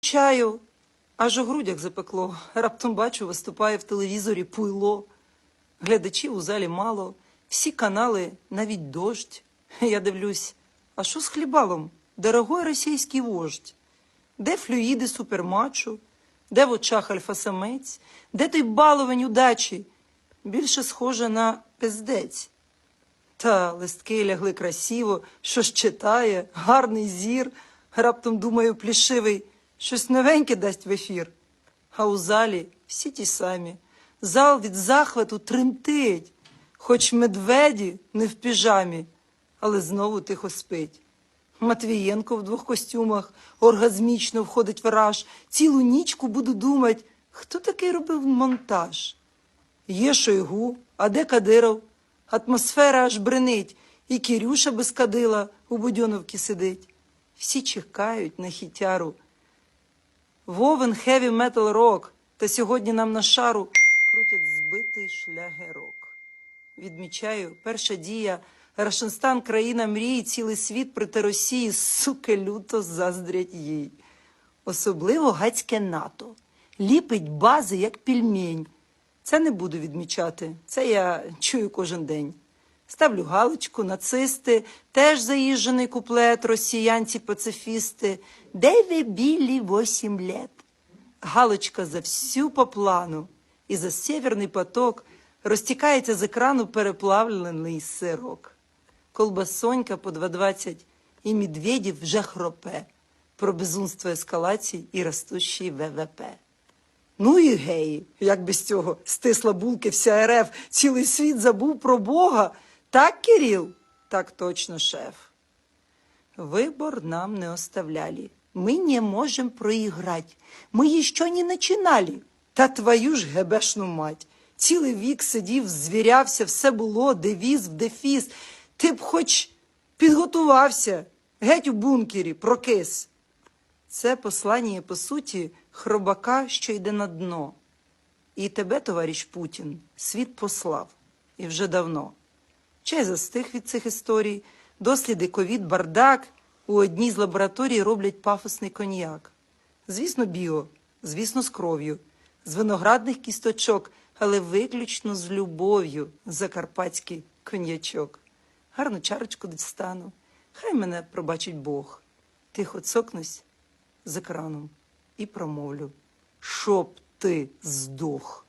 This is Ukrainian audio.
Чаю, аж у грудях запекло. Раптом бачу, виступає в телевізорі пуйло. Глядачів у залі мало, всі канали, навіть дощ. Я дивлюсь, а що з хлібалом? Дорогой російський вождь. Де флюїди супермачу? Де в очах альфа-самець? Де той баловень удачі? Більше схоже на пиздець. Та листки лягли красиво, що ж читає, гарний зір. Раптом думаю, плішивий, щось новеньке дасть в ефір. А у залі всі ті самі. Зал від захвату тремтить, хоч медведі не в піжамі, але знову тихо спить. Матвієнко в двох костюмах оргазмічно входить в раж. Цілу нічку буду думать, хто такий робив монтаж. Є Шойгу, а де Кадиров? Атмосфера аж бренить, і Кірюша без кадила у Будьоновці сидить. Всі чекають на хітяру. Вовен хеві метал рок, та сьогодні нам на шару крутять збитий шлягерок. Відмічаю, перша дія Рашенстан, країна мрій, цілий світ проти Росії, суки, люто заздрять їй. Особливо гацьке НАТО. Ліпить бази, як пільмень. Це не буду відмічати, це я чую кожен день. Ставлю галочку, нацисти, теж заїжджений куплет, росіянці-пацифісти. Де ви білі восім лет? Галочка за всю по плану. І за сєвєрний поток розтікається з екрану переплавлений сирок. Колбасонька по 2,20 і Медведів вже хропе про безумство ескалацій і ростущий ВВП. Ну і геї, як без цього, стисла булки вся РФ, цілий світ забув про Бога. Так, Кирил? Так точно, шеф. Выбор нам не оставляли. Мы не можем проиграть. Мы еще не начинали. Та твою ж гебешну мать. Цілий вік сидів, звірявся, все було, девіз в дефіс. Ти б хоч підготувався. Геть у бункері, прокис. Це послання, по суті, хробака, що йде на дно. І тебе, товариш Путін, світ послав. І вже давно. Чай застиг від цих історій. Досліди ковід, бардак. У одній з лабораторій роблять пафосний коньяк. Звісно, біо, звісно, з кров'ю, з виноградних кісточок, але виключно з любов'ю закарпатський коньячок. Гарну чарочку дістану. Хай мене пробачить Бог. Тихо цокнусь з екраном і промовлю, щоб ти здох.